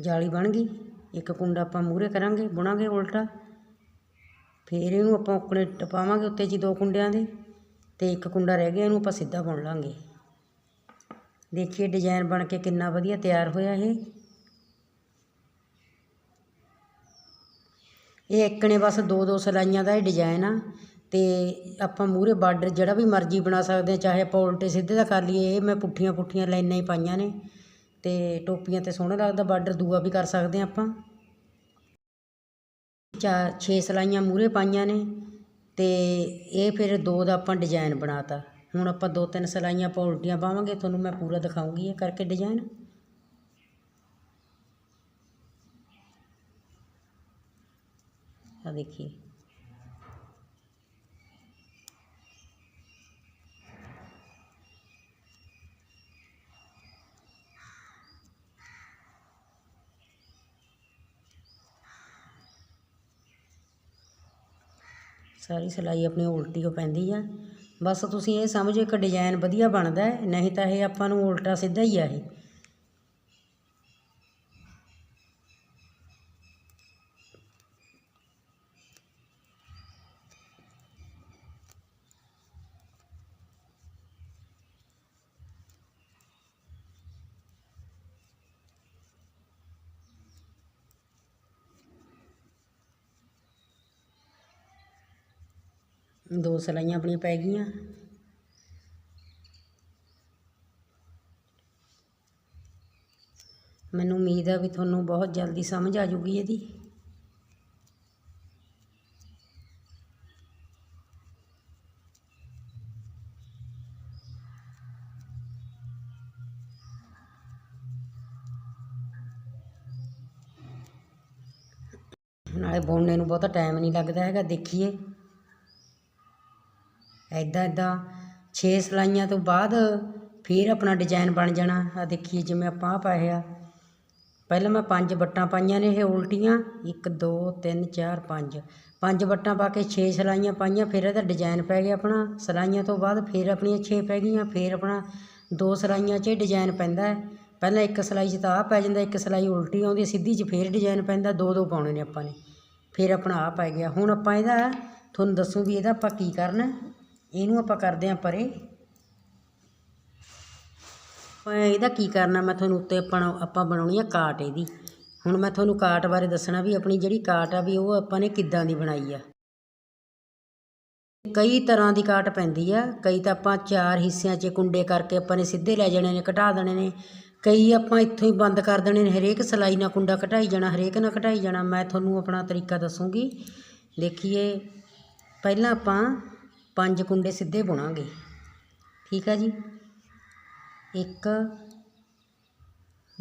ਜਾਲੀ ਬਣ ਗਈ, ਇੱਕ ਕੁੰਡਾ ਆਪਾਂ ਮੂਹਰੇ ਕਰਾਂਗੇ, ਬੁਣਾਂਗੇ ਉਲਟਾ। ਫਿਰ ਇਹਨੂੰ ਆਪਾਂ ਉੱਕਣੇ ਟਪਾਵਾਂਗੇ ਉੱਤੇ ਜੀ ਦੋ ਕੁੰਡਿਆਂ ਦੇ ਤੇ ਇੱਕ ਕੁੰਡਾ ਰਹਿ ਗਿਆ, ਇਹਨੂੰ ਆਪਾਂ ਸਿੱਧਾ ਬੁਣ ਲਾਂਗੇ। ਦੇਖੀਏ ਡਿਜ਼ਾਈਨ ਬਣ ਕੇ ਕਿੰਨਾ ਵਧੀਆ ਤਿਆਰ ਹੋਇਆ ਇਹ। ਇਹ ਇੱਕਣੇ ਬਸ ਦੋ ਦੋ ਸਲਾਈਆਂ ਦਾ ਇਹ ਡਿਜ਼ਾਈਨ ਆ ਤੇ ਆਪਾਂ ਮੂਹਰੇ ਬਾਰਡਰ ਜਿਹੜਾ ਵੀ ਮਰਜ਼ੀ ਬਣਾ ਸਕਦੇ ਹਾਂ, ਚਾਹੇ ਆਪਾਂ ਉਲਟੇ ਸਿੱਧੇ ਦਾ ਕਰ ਲਈਏ, ਇਹ ਮੈਂ ਪੁੱਠੀਆਂ ਪੁੱਠੀਆਂ ਲਾਈਨਾਂ ਹੀ ਪਾਈਆਂ ਨੇ ਤੇ ਟੋਪੀਆਂ ਤੇ ਸੋਹਣਾ ਲੱਗਦਾ, ਬਾਰਡਰ ਦੂਆ ਵੀ ਕਰ ਸਕਦੇ ਹਾਂ ਆਪਾਂ। ਚਾਰ ਛੇ ਸਲਾਈਆਂ ਮੂਹਰੇ ਪਾਈਆਂ ਨੇ ਅਤੇ ਇਹ ਫਿਰ ਦੋ ਦਾ ਆਪਾਂ ਡਿਜ਼ਾਈਨ ਬਣਾਤਾ। ਹੁਣ ਆਪਾਂ ਦੋ ਤਿੰਨ ਸਲਾਈਆਂ ਆਪਾਂ ਉਲਟੀਆਂ ਪਾਵਾਂਗੇ, ਤੁਹਾਨੂੰ ਮੈਂ ਪੂਰਾ ਦਿਖਾਉਂਗੀ ਇਹ ਕਰਕੇ ਡਿਜ਼ਾਇਨ ਆ ਦੇਖੀਏ। ਸਾਰੀ ਸਿਲਾਈ ਆਪਣੀ ਉਲਟੀ ਹੋ ਪੈਂਦੀ ਆ। ਬਸ ਤੁਸੀਂ ਇਹ ਸਮਝੋ ਇੱਕ ਡਿਜ਼ਾਇਨ ਵਧੀਆ ਬਣਦਾ ਨਹੀਂ ਤਾਂ ਇਹ ਆਪਾਂ ਨੂੰ ਉਲਟਾ ਸਿੱਧਾ ਹੀ ਆ ਇਹ। ਦੋ ਸਲਾਈਆਂ ਆਪਣੀਆਂ ਪੈ ਗਈਆਂ। ਮੈਨੂੰ ਉਮੀਦ ਆ ਵੀ ਤੁਹਾਨੂੰ ਬਹੁਤ ਜਲਦੀ ਸਮਝ ਆ ਜੂਗੀ ਇਹਦੀ। ਨਾਲੇ ਬੁਣਨੇ ਨੂੰ ਬਹੁਤਾ ਟਾਈਮ ਨਹੀਂ ਲੱਗਦਾ ਹੈਗਾ, ਦੇਖੀਏ। ਇੱਦਾਂ ਇੱਦਾਂ 6 ਸਲਾਈਆਂ ਤੋਂ ਬਾਅਦ ਫਿਰ ਆਪਣਾ ਡਿਜ਼ਾਈਨ ਬਣ ਜਾਣਾ। ਆ ਦੇਖੀਏ ਜਿਵੇਂ ਆਪਾਂ ਆਹ ਪਾਇਆ ਪਹਿਲਾਂ ਮੈਂ ਪੰਜ ਵੱਟਾਂ ਪਾਈਆਂ ਨੇ ਇਹ ਉਲਟੀਆਂ। 1 2 3 4 5 ਪੰਜ ਵੱਟਾਂ ਪਾ ਕੇ 6 ਸਲਾਈਆਂ ਪਾਈਆਂ, ਫਿਰ ਇਹਦਾ ਡਿਜ਼ਾਈਨ ਪੈ ਗਿਆ ਆਪਣਾ। ਸਲਾਈਆਂ ਤੋਂ ਬਾਅਦ ਫਿਰ ਆਪਣੀਆਂ 6 ਪੈ ਗਈਆਂ, ਫਿਰ ਆਪਣਾ ਦੋ ਸਲਾਈਆਂ 'ਚ ਡਿਜ਼ਾਈਨ ਪੈਂਦਾ ਪਹਿਲਾਂ ਇੱਕ ਸਲਾਈ 'ਚ ਤਾਂ ਆਹ ਪੈ ਜਾਂਦਾ, ਇੱਕ ਸਲਾਈ ਉਲਟੀ ਆਉਂਦੀ, ਸਿੱਧੀ 'ਚ ਫਿਰ ਡਿਜ਼ਾਈਨ ਪੈਂਦਾ, ਦੋ ਦੋ ਪਾਉਣੇ ਨੇ ਆਪਾਂ ਨੇ। ਫਿਰ ਆਪਣਾ ਆਹ ਪੈ ਗਿਆ। ਹੁਣ ਆਪਾਂ ਇਹਦਾ, ਤੁਹਾਨੂੰ ਦੱਸੂ ਵੀ ਇਹਦਾ ਆਪਾਂ ਕੀ ਕਰਨਾ ਇਹਨੂੰ ਆਪਾਂ ਕਰਦੇ ਹਾਂ ਪਰੇ। ਆਪਾਂ ਇਹਦਾ ਕੀ ਕਰਨਾ, ਮੈਂ ਤੁਹਾਨੂੰ ਉੱਤੇ ਆਪਾਂ ਆਪਾਂ ਬਣਾਉਣੀ ਆ ਕਾਟ ਇਹਦੀ। ਹੁਣ ਮੈਂ ਤੁਹਾਨੂੰ ਕਾਟ ਬਾਰੇ ਦੱਸਣਾ ਵੀ ਆਪਣੀ ਜਿਹੜੀ ਕਾਟ ਆ ਵੀ ਉਹ ਆਪਾਂ ਨੇ ਕਿੱਦਾਂ ਦੀ ਬਣਾਈ ਆ। ਕਈ ਤਰ੍ਹਾਂ ਦੀ ਕਾਟ ਪੈਂਦੀ ਆ, ਕਈ ਤਾਂ ਆਪਾਂ ਚਾਰ ਹਿੱਸਿਆਂ 'ਚ ਕੁੰਡੇ ਕਰਕੇ ਆਪਾਂ ਨੇ ਸਿੱਧੇ ਲੈ ਜਾਣੇ ਨੇ, ਘਟਾ ਦੇਣੇ ਨੇ। ਕਈ ਆਪਾਂ ਇੱਥੋਂ ਹੀ ਬੰਦ ਕਰ ਦੇਣੇ ਨੇ, ਹਰੇਕ ਸਲਾਈ ਨਾਲ ਕੁੰਡਾ ਘਟਾਈ ਜਾਣਾ, ਹਰੇਕ ਨਾਲ ਘਟਾਈ ਜਾਣਾ। ਮੈਂ ਤੁਹਾਨੂੰ ਆਪਣਾ ਤਰੀਕਾ ਦੱਸੂਗੀ। ਦੇਖੀਏ, ਪਹਿਲਾਂ ਆਪਾਂ ਪੰਜ ਕੁੰਡੇ ਸਿੱਧੇ ਬੁਣਾਂਗੇ। ਠੀਕ ਆ ਜੀ? ਇੱਕ,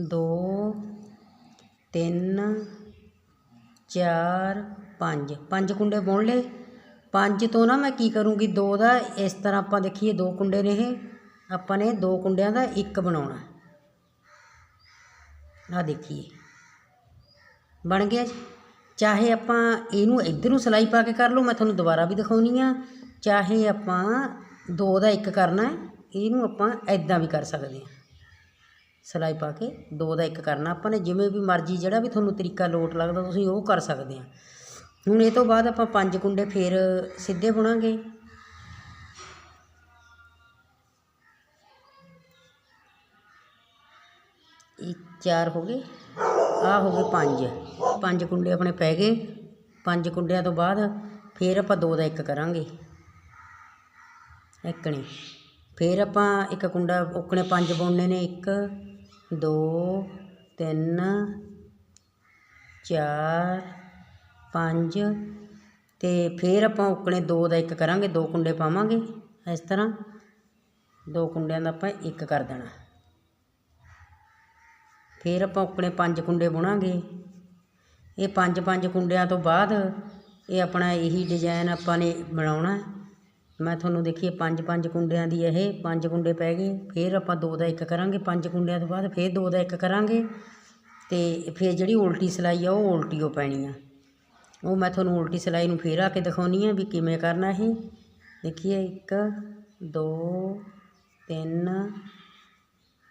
ਦੋ, ਤਿੰਨ, ਚਾਰ, ਪੰਜ। ਪੰਜ ਕੁੰਡੇ ਬੁਣ ਲਏ। ਪੰਜ ਤੋਂ ਨਾ ਮੈਂ ਕੀ ਕਰੂੰਗੀ, ਦੋ ਦਾ ਇਸ ਤਰ੍ਹਾਂ ਆਪਾਂ ਦੇਖੀਏ, ਦੋ ਕੁੰਡੇ ਨੇ ਇਹ। ਆਪਾਂ ਨੇ ਦੋ ਕੁੰਡਿਆਂ ਦਾ ਇੱਕ ਬਣਾਉਣਾ। ਆ ਦੇਖੀਏ। ਬਣ ਗਿਆ ਜੀ? ਚਾਹੇ ਆਪਾਂ ਇਹਨੂੰ ਇੱਧਰ ਨੂੰ ਸਿਲਾਈ ਪਾ ਕੇ ਕਰ ਲਓ, ਮੈਂ ਤੁਹਾਨੂੰ ਦੁਬਾਰਾ ਵੀ ਦਿਖਾਉਣੀ ਆ। ਚਾਹੇ ਆਪਾਂ ਦੋ ਦਾ ਇੱਕ ਕਰਨਾ ਇਹਨੂੰ ਆਪਾਂ ਐਦਾਂ ਵੀ ਕਰ ਸਕਦੇ ਹਾਂ। ਸਿਲਾਈ ਪਾ ਕੇ ਦੋ ਦਾ ਇੱਕ ਕਰਨਾ, ਆਪਾਂ ਨੇ ਜਿਵੇਂ ਵੀ ਮਰਜ਼ੀ ਜਿਹੜਾ ਵੀ ਤੁਹਾਨੂੰ ਤਰੀਕਾ ਲੋਟ ਲੱਗਦਾ, ਤੁਸੀਂ ਉਹ ਕਰ ਸਕਦੇ ਆ ਹੁਣ ਇਹ ਤੋਂ ਬਾਅਦ ਆਪਾਂ ਪੰਜ ਕੁੰਡੇ ਫੇਰ ਸਿੱਧੇ ਬੁਣਾਂਗੇ। ਇਹ ਚਾਰ ਹੋ ਗਏ। ਆਹ ਹੋ ਗਏ ਪੰਜ। ਪੰਜ ਕੁੰਡੇ ਆਪਣੇ ਪੈ ਗਏ। ਪੰਜ ਕੁੰਡਿਆਂ ਤੋਂ ਬਾਅਦ ਫਿਰ ਆਪਾਂ ਦੋ ਦਾ ਇੱਕ ਕਰਾਂਗੇ। ਇੱਕਣੇ ਫਿਰ ਆਪਾਂ ਇੱਕ ਕੁੰਡਾ ਉੱਕਣੇ ਪੰਜ ਬੁਣਨੇ ਨੇ। ਇੱਕ, ਦੋ, ਤਿੰਨ, ਚਾਰ, ਪੰਜ ਤੇ ਫਿਰ ਆਪਾਂ ਉੱਕਣੇ ਦੋ ਦਾ ਇੱਕ ਕਰਾਂਗੇ। ਦੋ ਕੁੰਡੇ ਪਾਵਾਂਗੇ। ਇਸ ਤਰ੍ਹਾਂ ਦੋ ਕੁੰਡਿਆਂ ਦਾ ਆਪਾਂ ਇੱਕ ਕਰ ਦੇਣਾ। ਫਿਰ ਆਪਾਂ ਉਕਣੇ ਪੰਜ ਕੁੰਡੇ ਬੁਣਾਂਗੇ। ਇਹ ਪੰਜ ਪੰਜ ਕੁੰਡਿਆਂ ਤੋਂ ਬਾਅਦ ਇਹ ਆਪਣਾ ਇਹੀ ਡਿਜ਼ਾਇਨ ਆਪਾਂ ਨੇ ਬਣਾਉਣਾ। ਮੈਂ ਤੁਹਾਨੂੰ ਦੇਖੀਏ ਪੰਜ ਪੰਜ ਕੁੰਡਿਆਂ ਦੀ ਇਹ ਪੰਜ ਕੁੰਡੇ ਪੈ ਗਏ। ਫਿਰ ਆਪਾਂ ਦੋ ਦਾ ਇੱਕ ਕਰਾਂਗੇ। ਪੰਜ ਕੁੰਡਿਆਂ ਤੋਂ ਬਾਅਦ ਫਿਰ ਦੋ ਦਾ ਇੱਕ ਕਰਾਂਗੇ। ਤੇ ਫਿਰ ਜਿਹੜੀ ਉਲਟੀ ਸਿਲਾਈ ਆ, ਉਹ ਉਲਟੀ ਓ ਪੈਣੀ ਆ। ਉਹ ਮੈਂ ਤੁਹਾਨੂੰ ਉਲਟੀ ਸਿਲਾਈ ਨੂੰ ਫੇਰ ਆ ਕੇ ਦਿਖਾਉਣੀ ਆ ਵੀ ਕਿਵੇਂ ਕਰਨਾ ਇਹ। ਦੇਖੀਏ ਇੱਕ, ਦੋ, ਤਿੰਨ,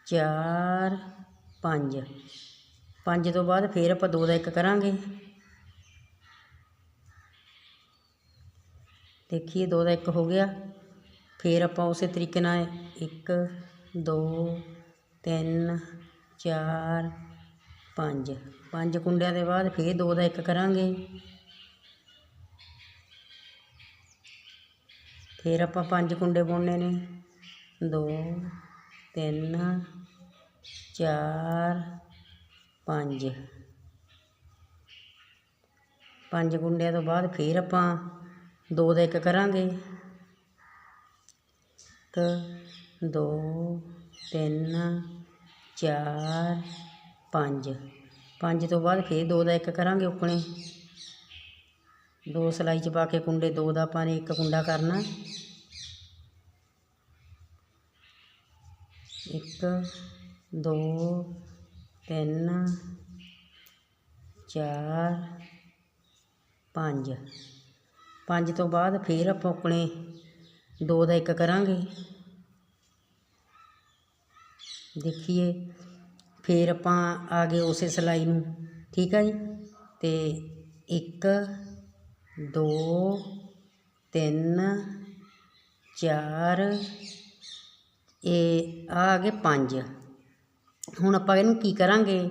ਚਾਰ ਪੰਜ। ਪੰਜ ਤੋਂ ਬਾਅਦ ਫੇਰ ਆਪਾਂ ਦੋ ਦਾ ਇੱਕ ਕਰਾਂਗੇ। ਦੇਖੀਏ ਦੋ ਦਾ ਇੱਕ ਹੋ ਗਿਆ। ਫੇਰ ਆਪਾਂ ਉਸੇ ਤਰੀਕੇ ਨਾਲ ਇੱਕ, ਦੋ, ਤਿੰਨ, ਚਾਰ, ਪੰਜ। ਪੰਜ ਕੁੰਡਿਆਂ ਦੇ ਬਾਅਦ ਫੇਰ ਦੋ ਦਾ ਇੱਕ ਕਰਾਂਗੇ। ਫੇਰ ਆਪਾਂ ਪੰਜ ਕੁੰਡੇ ਬੁਣਨੇ ਨੇ। ਦੋ, ਤਿੰਨ ਚਾਰ, ਪੰਜ। ਪੰਜ ਗੁੰਡਿਆਂ ਤੋਂ ਬਾਅਦ ਫਿਰ ਆਪਾਂ ਦੋ ਦਾ ਇੱਕ ਕਰਾਂਗੇ। ਇੱਕ, ਦੋ, ਤਿੰਨ, ਚਾਰ, ਪੰਜ। ਪੰਜ ਤੋਂ ਬਾਅਦ ਫਿਰ ਦੋ ਦਾ ਇੱਕ ਕਰਾਂਗੇ ਉੱਕਣੇ। ਦੋ ਸਿਲਾਈ 'ਚ ਪਾ ਕੇ ਕੁੰਡੇ ਦੋ ਦਾ ਆਪਾਂ ਨੇ ਇੱਕ ਕੁੰਡਾ ਕਰਨਾ। ਇੱਕ ਦੋ, ਤਿੰਨ, ਚਾਰ, ਪੰਜ। ਪੰਜ ਤੋਂ ਬਾਅਦ ਫਿਰ ਆਪਾਂ ਆਪਣੇ ਦੋ ਦਾ ਇੱਕ ਕਰਾਂਗੇ। ਦੇਖੀਏ, ਫਿਰ ਆਪਾਂ ਆ ਗਏ ਉਸੇ ਸਿਲਾਈ ਨੂੰ। ਠੀਕ ਆ ਜੀ? ਤੇ ਇੱਕ, ਦੋ, ਤਿੰਨ, ਚਾਰ, ਇਹ ਆ ਆ ਗਏ ਪੰਜ। ਹੁਣ ਆਪਾਂ ਇਹਨੂੰ ਕੀ ਕਰਾਂਗੇ?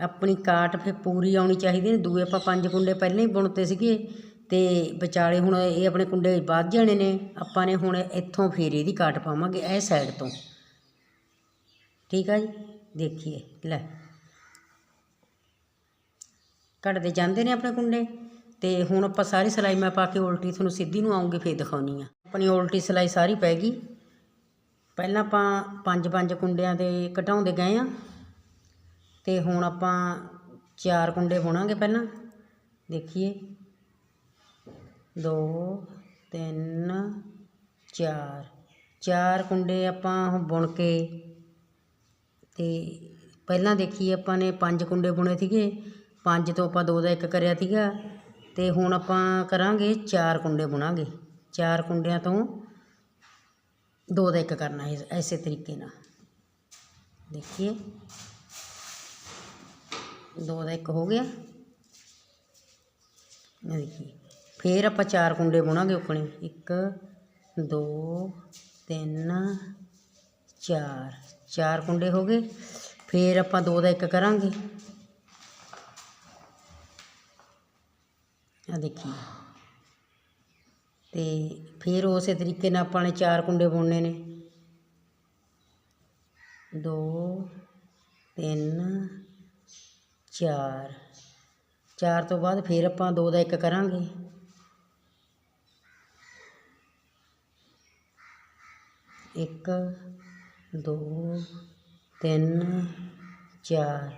ਆਪਣੀ ਕਾਟ ਫਿਰ ਪੂਰੀ ਆਉਣੀ ਚਾਹੀਦੀ ਨੇ ਦੂਏ ਆਪਾਂ ਪੰਜ ਕੁੰਡੇ ਪਹਿਲਾਂ ਹੀ ਬੁਣਤੇ ਸੀਗੇ ਤੇ ਵਿਚਾਲੇ ਹੁਣ ਇਹ ਆਪਣੇ ਕੁੰਡੇ ਵੱਧ ਜਾਣੇ ਨੇ। ਆਪਾਂ ਨੇ ਹੁਣ ਇੱਥੋਂ ਫੇਰ ਇਹਦੀ ਕਾਟ ਪਾਵਾਂਗੇ ਇਹ ਸਾਈਡ ਤੋਂ। ਠੀਕ ਆ ਜੀ? ਦੇਖੀਏ, ਲੈ। ਕੱਢਦੇ ਜਾਂਦੇ ਨੇ ਆਪਣੇ ਕੁੰਡੇ। ਤੇ ਹੁਣ ਆਪਾਂ ਸਾਰੀ ਸਿਲਾਈ ਮੈਂ ਪਾ ਕੇ ਉਲਟੀ ਤੁਹਾਨੂੰ ਸਿੱਧੀ ਨੂੰ ਆਉਂਗੀ, ਫੇਰ ਦਿਖਾਉਣੀ ਆ। ਆਪਣੀ ਉਲਟੀ ਸਿਲਾਈ ਸਾਰੀ ਪੈ ਗਈ। ਪਹਿਲਾਂ ਆਪਾਂ ਪੰਜ ਪੰਜ ਕੁੰਡਿਆਂ ਦੇ ਘਟਾਉਂਦੇ ਗਏ ਆ, ਤੇ ਹੁਣ ਆਪਾਂ ਚਾਰ ਕੁੰਡੇ ਬੁਣਾਂਗੇ ਪਹਿਲਾਂ। ਦੇਖੀਏ। ਦੋ, ਤਿੰਨ, ਚਾਰ। ਚਾਰ ਕੁੰਡੇ ਆਪਾਂ ਬੁਣ ਕੇ, ਤੇ ਪਹਿਲਾਂ ਦੇਖੀਏ ਆਪਾਂ ਨੇ ਪੰਜ ਕੁੰਡੇ ਬੁਣੇ ਸੀਗੇ। ਪੰਜ ਤੋਂ ਆਪਾਂ ਦੋ ਦਾ ਇੱਕ ਕਰਿਆ ਸੀਗਾ, ਤੇ ਹੁਣ ਆਪਾਂ ਕਰਾਂਗੇ ਚਾਰ ਕੁੰਡੇ ਬੁਣਾਂਗੇ। ਚਾਰ ਕੁੰਡਿਆਂ ਤੋਂ ਦੋ ਦਾ ਇੱਕ ਕਰਨਾ ਹੈ ਐਸੇ ਤਰੀਕੇ ਨਾਲ ਦੇਖੀਏ ਦੋ ਦਾ ਇੱਕ ਹੋ ਗਿਆ ਇਹ ਦੇਖੀਏ ਫੇਰ ਆਪਾਂ ਚਾਰ ਕੁੰਡੇ ਬੁਣਾਂਗੇ ਉਕਣੇ ਇੱਕ ਦੋ ਤਿੰਨ ਚਾਰ ਚਾਰ ਕੁੰਡੇ ਹੋ ਗਏ ਫੇਰ ਆਪਾਂ ਦੋ ਦਾ ਇੱਕ ਕਰਾਂਗੇ ਆ ਦੇਖੀਏ ਤੇ ਫਿਰ ਉਸੇ ਤਰੀਕੇ ਨਾਲ ਆਪਾਂ ਨੇ ਚਾਰ ਕੁੰਡੇ ਬੁਣਨੇ ਨੇ। 2 3 4 ਚਾਰ ਤੋਂ ਬਾਅਦ ਫਿਰ ਆਪਾਂ ਦੋ ਦਾ ਇੱਕ ਕਰਾਂਗੇ। ਇੱਕ, ਦੋ, ਤਿੰਨ, ਚਾਰ।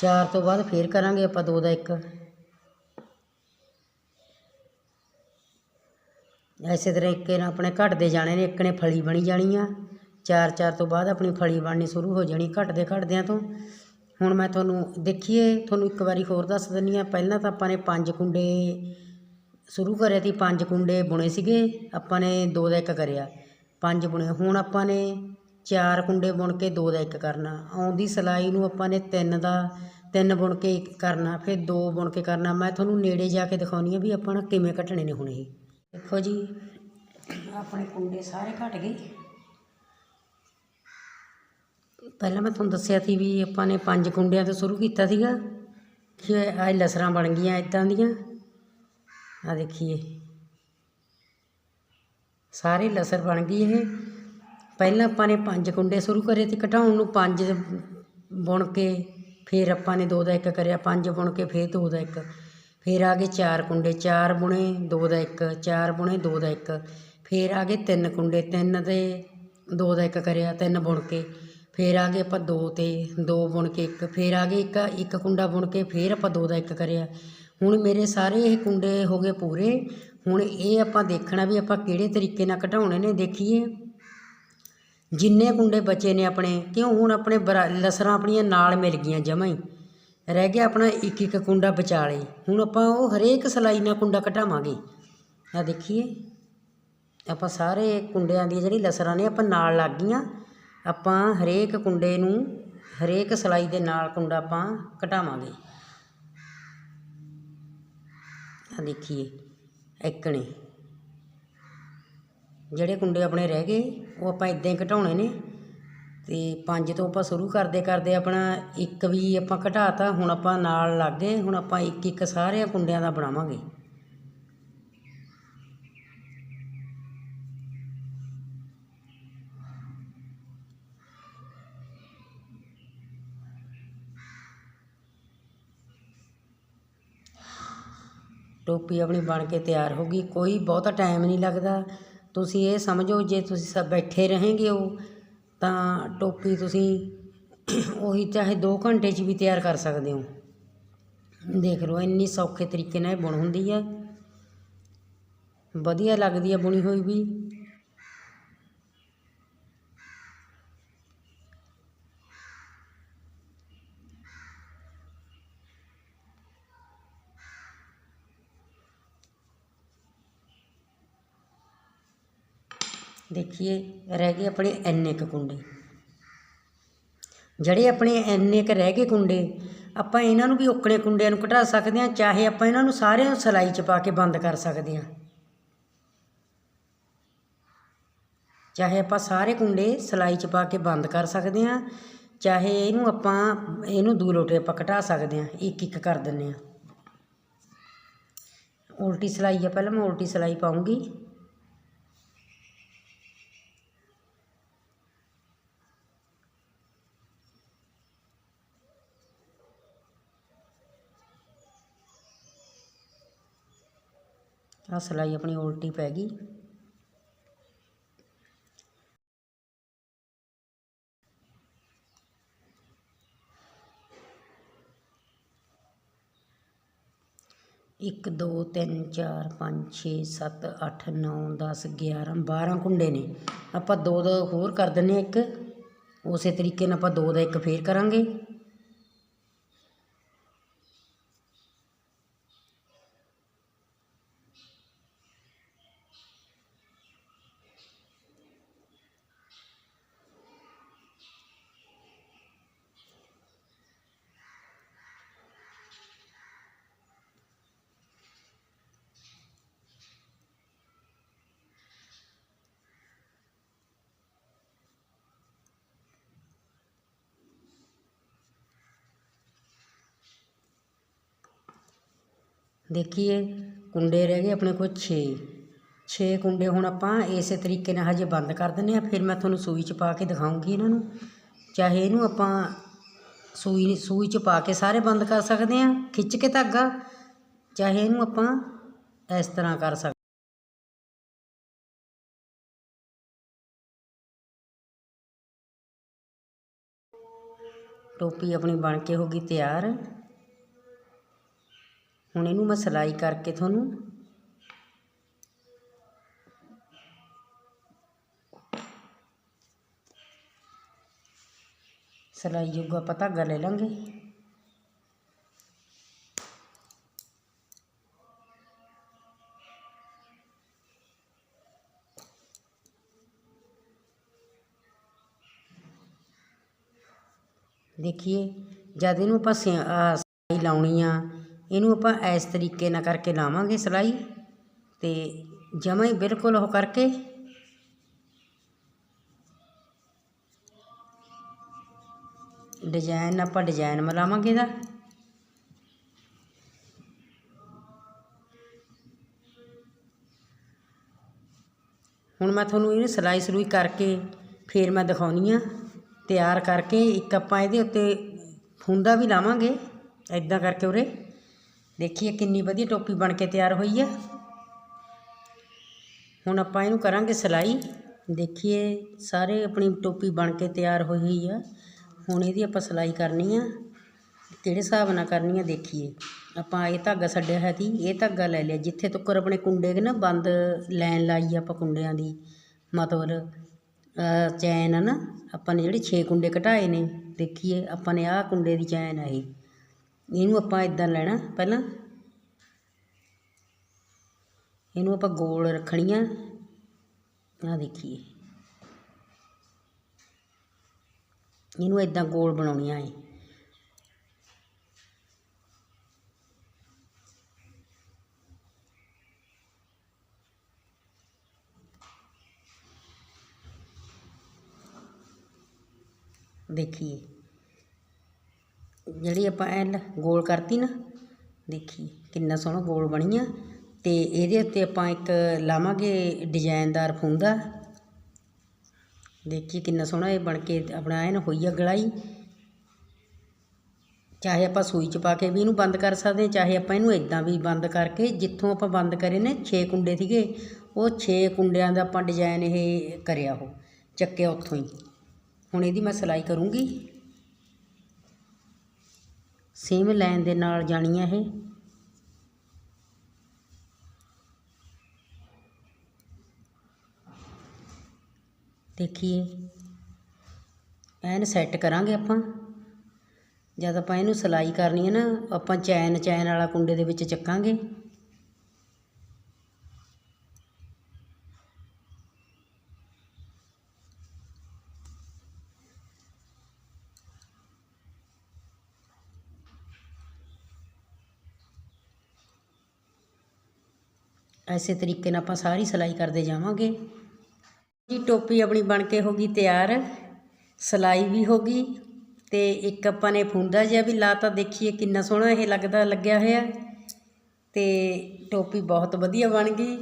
ਚਾਰ ਤੋਂ ਬਾਅਦ ਫੇਰ ਕਰਾਂਗੇ ਆਪਾਂ ਦੋ ਦਾ ਇੱਕ। ਇਸੇ ਤਰ੍ਹਾਂ ਇੱਕ ਨਾਲ ਆਪਣੇ ਘਟਦੇ ਜਾਣੇ ਨੇ, ਇੱਕ ਨੇ ਫਲੀ ਬਣੀ ਜਾਣੀ ਆ। ਚਾਰ ਚਾਰ ਤੋਂ ਬਾਅਦ ਆਪਣੀ ਫਲੀ ਬਣਨੀ ਸ਼ੁਰੂ ਹੋ ਜਾਣੀ ਘਟਦੇ ਘਟਦਿਆਂ ਤੋਂ। ਹੁਣ ਮੈਂ ਤੁਹਾਨੂੰ ਦੇਖੀਏ, ਤੁਹਾਨੂੰ ਇੱਕ ਵਾਰੀ ਹੋਰ ਦੱਸ ਦਿੰਦੀ ਹਾਂ। ਪਹਿਲਾਂ ਤਾਂ ਆਪਾਂ ਨੇ ਪੰਜ ਕੁੰਡੇ ਸ਼ੁਰੂ ਕਰਿਆ ਸੀ, ਪੰਜ ਕੁੰਡੇ ਬੁਣੇ ਸੀਗੇ। ਆਪਾਂ ਨੇ ਦੋ ਦਾ ਇੱਕ ਕਰਿਆ। ਪੰਜ ਬੁਣੇ। ਹੁਣ ਆਪਾਂ ਨੇ ਚਾਰ ਕੁੰਡੇ ਬੁਣ ਕੇ ਦੋ ਦਾ ਇੱਕ ਕਰਨਾ। ਆਉਂਦੀ ਸਿਲਾਈ ਨੂੰ ਆਪਾਂ ਨੇ ਤਿੰਨ ਦਾ, ਤਿੰਨ ਬੁਣ ਕੇ ਇੱਕ ਕਰਨਾ, ਫਿਰ ਦੋ ਬੁਣ ਕੇ ਕਰਨਾ। ਮੈਂ ਤੁਹਾਨੂੰ ਨੇੜੇ ਜਾ ਕੇ ਦਿਖਾਉਣੀ ਆ ਵੀ ਆਪਾਂ ਕਿਵੇਂ ਕੱਟਣੇ ਨੇ ਹੁਣ ਇਹ। ਦੇਖੋ ਜੀ, ਆਪਣੇ ਕੁੰਡੇ ਸਾਰੇ ਘਟ ਗਏ। ਪਹਿਲਾਂ ਮੈਂ ਤੁਹਾਨੂੰ ਦੱਸਿਆ ਸੀ ਵੀ ਆਪਾਂ ਨੇ ਪੰਜ ਕੁੰਡਿਆਂ ਤੋਂ ਸ਼ੁਰੂ ਕੀਤਾ ਸੀਗਾ, ਕਿ ਆਹ ਲਸਰਾਂ ਬਣ ਗਈਆਂ ਇਦਾਂ ਦੀਆਂ। ਆ ਦੇਖੀਏ। ਸਾਰੇ ਲਸਰ ਬਣ ਗਈ ਇਹ। ਪਹਿਲਾਂ ਆਪਾਂ ਨੇ ਪੰਜ ਕੁੰਡੇ ਸ਼ੁਰੂ ਕਰੇ ਤੇ ਘਟਾਉਣ ਨੂੰ ਪੰਜ ਬੁਣ ਕੇ, ਫਿਰ ਆਪਾਂ ਨੇ ਦੋ ਦਾ ਇੱਕ ਕਰਿਆ, ਪੰਜ ਬੁਣ ਕੇ, ਫਿਰ ਦੋ ਦਾ ਇੱਕ। ਫਿਰ ਆ ਗਏ ਚਾਰ ਕੁੰਡੇ, ਚਾਰ ਬੁਣੇ, ਦੋ ਦਾ ਇੱਕ, ਚਾਰ ਬੁਣੇ, ਦੋ ਦਾ ਇੱਕ। ਫਿਰ ਆ ਗਏ ਤਿੰਨ ਕੁੰਡੇ, ਤਿੰਨ ਦੇ ਦੋ ਦਾ ਇੱਕ ਕਰਿਆ, ਤਿੰਨ ਬੁਣ ਕੇ। ਫਿਰ ਆ ਗਏ ਆਪਾਂ ਦੋ ਤੇ, ਦੋ ਬੁਣ ਕੇ ਇੱਕ। ਫਿਰ ਆ ਗਏ ਇੱਕ ਇੱਕ ਕੁੰਡਾ ਬੁਣ ਕੇ, ਫਿਰ ਆਪਾਂ ਦੋ ਦਾ ਇੱਕ ਕਰਿਆ। ਹੁਣ ਮੇਰੇ ਸਾਰੇ ਇਹ ਕੁੰਡੇ ਹੋ ਗਏ ਪੂਰੇ। ਹੁਣ ਇਹ ਆਪਾਂ ਦੇਖਣਾ ਵੀ ਆਪਾਂ ਕਿਹੜੇ ਤਰੀਕੇ ਨਾਲ ਘਟਾਉਣੇ ਨੇ, ਦੇਖੀਏ। ਜਿੰਨੇ ਕੁੰਡੇ ਬਚੇ ਨੇ ਆਪਣੇ, ਕਿਉਂ ਹੁਣ ਆਪਣੇ ਬਰਾ, ਲਸਰਾਂ ਆਪਣੀਆਂ ਨਾਲ ਮਿਲ ਗਈਆਂ ਜਮਾਂ ਹੀ। ਰਹਿ ਗਿਆ ਆਪਣਾ ਇੱਕ ਇੱਕ ਕੁੰਡਾ ਵਿਚਾਲੇ। ਹੁਣ ਆਪਾਂ ਉਹ ਹਰੇਕ ਸਲਾਈ ਨਾਲ ਕੁੰਡਾ ਘਟਾਵਾਂਗੇ ਆ ਦੇਖੀਏ। ਆਪਾਂ ਸਾਰੇ ਕੁੰਡਿਆਂ ਦੀ ਜਿਹੜੀ ਲਸਰਾਂ ਨੇ ਆਪਾਂ ਨਾਲ ਲੱਗ ਗਈਆਂ। ਆਪਾਂ ਹਰੇਕ ਕੁੰਡੇ ਨੂੰ ਹਰੇਕ ਸਲਾਈ ਦੇ ਨਾਲ ਕੁੰਡਾ ਆਪਾਂ ਘਟਾਵਾਂਗੇ ਆ ਦੇਖੀਏ। ਇੱਕ ਨੇ। ਜਿਹੜੇ ਕੁੰਡੇ ਆਪਣੇ ਰਹਿ ਗਏ, ਉਹ ਆਪਾਂ ਇਦਾਂ ਹੀ ਘਟਾਉਣੇ ਨੇ। ਅਤੇ ਪੰਜ ਤੋਂ ਆਪਾਂ ਸ਼ੁਰੂ ਕਰਦੇ ਕਰਦੇ ਆਪਣਾ ਇੱਕ ਵੀ ਆਪਾਂ ਘਟਾਤਾ, ਹੁਣ ਆਪਾਂ ਨਾਲ ਲੱਗ ਗਏ, ਹੁਣ ਆਪਾਂ ਇੱਕ ਇੱਕ ਸਾਰਿਆਂ ਕੁੰਡਿਆਂ ਦਾ ਬਣਾਵਾਂਗੇ। ਟੋਪੀ ਆਪਣੀ ਬਣ ਕੇ ਤਿਆਰ ਹੋ ਗਈ। ਕੋਈ ਬਹੁਤਾ ਟਾਈਮ ਨਹੀਂ ਲੱਗਦਾ। ਤੁਸੀਂ ਇਹ ਸਮਝੋ, ਜੇ ਤੁਸੀਂ ਸਭ ਬੈਠੇ ਰਹੇਂਗੇ ਹੋ ਤਾਂ ਟੋਪੀ ਤੁਸੀਂ ਉਹੀ ਚਾਹੇ 2 ਘੰਟੇ 'ਚ ਵੀ ਤਿਆਰ ਕਰ ਸਕਦੇ ਹੋ। ਦੇਖ ਲਓ, ਇੰਨੀ ਸੌਖੇ ਤਰੀਕੇ ਨਾਲ ਇਹ ਬੁਣ ਹੁੰਦੀ ਹੈ। ਵਧੀਆ ਲੱਗਦੀ ਹੈ ਬੁਣੀ ਹੋਈ ਵੀ। ਦੇਖੀਏ, ਰਹਿ ਗਏ ਆਪਣੇ ਇੰਨੇ ਕੁ ਕੁੰਡੇ। ਜਿਹੜੇ ਆਪਣੇ ਇੰਨੇ ਕੁ ਰਹਿ ਗਏ ਕੁੰਡੇ, ਆਪਾਂ ਇਹਨਾਂ ਨੂੰ ਵੀ ਉਕਣੇ ਕੁੰਡਿਆਂ ਨੂੰ ਘਟਾ ਸਕਦੇ ਹਾਂ, ਚਾਹੇ ਆਪਾਂ ਇਹਨਾਂ ਨੂੰ ਸਾਰਿਆਂ ਨੂੰ ਸਿਲਾਈ 'ਚ ਪਾ ਕੇ ਬੰਦ ਕਰ ਸਕਦੇ ਹਾਂ। ਚਾਹੇ ਆਪਾਂ ਸਾਰੇ ਕੁੰਡੇ ਸਿਲਾਈ 'ਚ ਪਾ ਕੇ ਬੰਦ ਕਰ ਸਕਦੇ ਹਾਂ, ਚਾਹੇ ਇਹਨੂੰ ਆਪਾਂ, ਇਹਨੂੰ ਦੋ ਲੋਟੇ ਆਪਾਂ ਘਟਾ ਸਕਦੇ ਹਾਂ, ਇੱਕ ਇੱਕ ਕਰ ਦਿੰਦੇ ਹਾਂ। ਉਲਟੀ ਸਿਲਾਈ ਆ, ਪਹਿਲਾਂ ਮੈਂ ਉਲਟੀ ਸਿਲਾਈ ਪਾਉਂਗੀ। ਆ ਸਿਲਾਈ ਆਪਣੀ ਉਲਟੀ ਪੈ ਗਈ। ਇੱਕ, ਦੋ, ਤਿੰਨ, ਚਾਰ, ਪੰਜ, ਛੇ, ਸੱਤ, ਅੱਠ, ਨੌ, ਦਸ, ਗਿਆਰਾਂ, ਬਾਰਾਂ ਕੁੰਡੇ ਨੇ। ਆਪਾਂ ਦੋ ਦੋ ਹੋਰ ਕਰ ਦਿੰਦੇ ਹਾਂ ਇੱਕ। ਉਸੇ ਤਰੀਕੇ ਨਾਲ ਆਪਾਂ ਦੋ ਦਾ ਇੱਕ ਫੇਰ ਕਰਾਂਗੇ। ਦੇਖੀਏ, ਕੁੰਡੇ ਰਹਿ ਗਏ ਆਪਣੇ ਕੋਲ ਛੇ। ਛੇ ਕੁੰਡੇ ਹੁਣ ਆਪਾਂ ਇਸੇ ਤਰੀਕੇ ਨਾਲ ਹਜੇ ਬੰਦ ਕਰ ਦਿੰਦੇ ਹਾਂ, ਫਿਰ ਮੈਂ ਤੁਹਾਨੂੰ ਸੂਈ 'ਚ ਪਾ ਕੇ ਦਿਖਾਉਂਗੀ ਇਹਨਾਂ ਨੂੰ। ਚਾਹੇ ਇਹਨੂੰ ਆਪਾਂ ਸੂਈ ਸੂਈ 'ਚ ਪਾ ਕੇ ਸਾਰੇ ਬੰਦ ਕਰ ਸਕਦੇ ਹਾਂ, ਖਿੱਚ ਕੇ ਧਾਗਾ, ਚਾਹੇ ਇਹਨੂੰ ਆਪਾਂ ਇਸ ਤਰ੍ਹਾਂ ਕਰ ਸਕਦੇ ਟੋਪੀ ਆਪਣੀ ਬਣ ਕੇ ਹੋ ਗਈ ਤਿਆਰ। ਹੁਣ ਇਹਨੂੰ ਮੈਂ ਸਿਲਾਈ ਕਰਕੇ ਤੁਹਾਨੂੰ ਸਿਲਾਈ ਜੋਗਾ ਆਪਾਂ ਧਾਗਾ ਲੈ ਲਾਂਗੇ। ਦੇਖੀਏ, ਜਦ ਇਹਨੂੰ ਆਪਾਂ ਸਿ- ਆਹ ਸਿਲਾਈ ਲਾਉਣੀ ਆ ਇਹਨੂੰ ਆਪਾਂ ਇਸ ਤਰੀਕੇ ਨਾਲ ਕਰਕੇ ਲਾਵਾਂਗੇ ਸਿਲਾਈ ਤੇ ਜਮਾਂ ਹੀ ਬਿਲਕੁਲ ਉਹ ਕਰਕੇ ਡਿਜ਼ਾਈਨ ਆਪਾਂ ਡਿਜ਼ਾਈਨ ਮਿਲਾਵਾਂਗੇ ਇਹਦਾ। ਹੁਣ ਮੈਂ ਤੁਹਾਨੂੰ ਇਹਨੂੰ ਸਿਲਾਈ ਸਲੂਈ ਕਰਕੇ ਫਿਰ ਮੈਂ ਦਿਖਾਉਣੀ ਆ। ਤਿਆਰ ਕਰਕੇ ਇੱਕ ਆਪਾਂ ਇਹਦੇ ਉੱਤੇ ਫੁੰਦਾ ਵੀ ਲਾਵਾਂਗੇ ਐਦਾਂ ਕਰਕੇ ਉਰੇ। ਦੇਖੀਏ ਕਿੰਨੀ ਵਧੀਆ ਟੋਪੀ ਬਣ ਕੇ ਤਿਆਰ ਹੋਈ ਆ ਹੁਣ ਆਪਾਂ ਇਹਨੂੰ ਕਰਾਂਗੇ ਸਿਲਾਈ। ਦੇਖੀਏ, ਸਾਰੇ ਆਪਣੀ ਟੋਪੀ ਬਣ ਕੇ ਤਿਆਰ ਹੋਈ ਹੋਈ ਆ। ਹੁਣ ਇਹਦੀ ਆਪਾਂ ਸਿਲਾਈ ਕਰਨੀ ਆ। ਕਿਹੜੇ ਹਿਸਾਬ ਨਾਲ ਕਰਨੀ ਆ ਦੇਖੀਏ। ਆਪਾਂ ਇਹ ਧਾਗਾ ਛੱਡਿਆ ਹੈ ਤੀ ਇਹ ਧਾਗਾ ਲੈ ਲਿਆ। ਜਿੱਥੇ ਤੱਕ ਆਪਣੇ ਕੁੰਡੇ ਦੇ ਨਾ, ਬੰਦ ਲਾਈਨ ਲਾਈ ਆਪਾਂ ਕੁੰਡਿਆਂ ਦੀ, ਮਤਲਬ ਚੈਨ ਆ ਨਾ, ਆਪਾਂ ਨੇ ਜਿਹੜੇ 6 ਕੁੰਡੇ ਘਟਾਏ ਨੇ, ਦੇਖੀਏ ਆਪਾਂ ਨੇ ਆਹ ਕੁੰਡੇ ਦੀ ਚੈਨ ਆ ਇਹ। ਇਹਨੂੰ ਆਪਾਂ ਇਦਾਂ ਲੈਣਾ, ਪਹਿਲਾਂ ਇਹਨੂੰ ਆਪਾਂ ਗੋਲ ਰੱਖਣੀਆਂ, ਆਹ ਦੇਖੀਏ। ਇਹਨੂੰ ਇਦਾਂ ਗੋਲ ਬਣਾਉਣੀਆਂ ਏ ਦੇਖੀਏ। ਜਿਹੜੀ ਆਪਾਂ ਐਨ ਗੋਲ ਕਰਤੀ ਨਾ, ਦੇਖੀ ਕਿੰਨਾ ਸੋਹਣਾ ਗੋਲ ਬਣੀ ਆ। ਤੇ ਇਹਦੇ ਉੱਤੇ ਆਪਾਂ ਇੱਕ ਲਾਵਾਂਗੇ ਡਿਜ਼ਾਈਨਦਾਰ ਫੁੰਦਾ। ਦੇਖੀ ਕਿੰਨਾ ਸੋਹਣਾ ਇਹ ਬਣ ਕੇ, ਆਪਣਾ ਐਨ ਹੋਈ ਆ ਗਲਾਈ। ਚਾਹੇ ਆਪਾਂ ਸੂਈ ਚ ਪਾ ਕੇ ਵੀ ਇਹਨੂੰ ਬੰਦ ਕਰ ਸਕਦੇ ਹਾਂ, ਚਾਹੇ ਆਪਾਂ ਇਹਨੂੰ ਇਦਾਂ ਵੀ ਬੰਦ ਕਰਕੇ, ਜਿੱਥੋਂ ਆਪਾਂ ਬੰਦ ਕਰੇ ਨੇ 6 ਕੁੰਡੇ ਸੀਗੇ, ਉਹ 6 ਕੁੰਡਿਆਂ ਦਾ ਆਪਾਂ ਡਿਜ਼ਾਈਨ ਇਹ ਕਰਿਆ ਉਹ, ਚੱਕਿਆ ਉੱਥੋਂ ਹੀ। ਹੁਣ ਇਹਦੀ ਮੈਂ ਸਿਲਾਈ ਕਰੂੰਗੀ। ਸੇਮ ਲਾਈਨ ਦੇ ਨਾਲ ਜਾਣੀ ਹੈ ਇਹ। ਦੇਖੀਏ, ਐਨ ਸੈੱਟ ਕਰਾਂਗੇ ਆਪਾਂ। ਜਦ ਆਪਾਂ ਇਹਨੂੰ ਸਿਲਾਈ ਕਰਨੀ ਹੈ ਨਾ, ਆਪਾਂ ਚੈਨ ਚੈਨ ਵਾਲਾ ਕੁੰਡੇ ਦੇ ਵਿੱਚ ਚੱਕਾਂਗੇ। ਐਸੇ ਤਰੀਕੇ ਨਾਲ ਆਪਾਂ ਸਾਰੀ ਸਿਲਾਈ ਕਰਦੇ ਜਾਵਾਂਗੇ। ਜੀ, ਟੋਪੀ ਆਪਣੀ ਬਣ ਕੇ ਹੋ ਗਈ ਤਿਆਰ। ਸਿਲਾਈ ਵੀ ਹੋ ਗਈ ਤੇ ਇੱਕ ਆਪਾਂ ਨੇ ਫੁੰਦਾ ਜਿਹਾ ਵੀ ਲਾਤਾ। ਦੇਖੀਏ ਕਿੰਨਾ ਸੋਹਣਾ ਇਹ ਲੱਗਦਾ, ਲੱਗਿਆ ਹੋਇਆ। ਤੇ ਟੋਪੀ ਬਹੁਤ ਵਧੀਆ ਬਣ ਗਈ।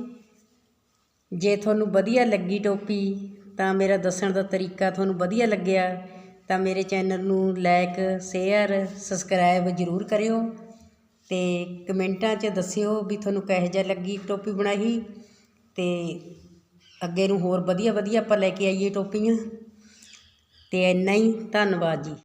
ਜੇ ਤੁਹਾਨੂੰ ਵਧੀਆ ਲੱਗੀ ਟੋਪੀ, ਤਾਂ ਮੇਰਾ ਦੱਸਣ ਦਾ ਤਰੀਕਾ ਤੁਹਾਨੂੰ ਵਧੀਆ ਲੱਗਿਆ, ਤਾਂ ਮੇਰੇ ਚੈਨਲ ਨੂੰ ਲਾਈਕ ਸ਼ੇਅਰ, ਸਬਸਕ੍ਰਾਈਬ ਜ਼ਰੂਰ ਕਰਿਓ। ਅਤੇ ਕਮੈਂਟਾਂ 'ਚ ਦੱਸਿਓ ਵੀ ਤੁਹਾਨੂੰ ਕਿਹੋ ਜਿਹਾ ਲੱਗੀ ਟੋਪੀ ਬਣਾਈ ਅਤੇ ਅੱਗੇ ਨੂੰ ਹੋਰ ਵਧੀਆ ਵਧੀਆ ਆਪਾਂ ਲੈ ਕੇ ਆਈਏ ਟੋਪੀਆਂ। ਅਤੇ ਇੰਨਾ ਹੀ, ਧੰਨਵਾਦ ਜੀ।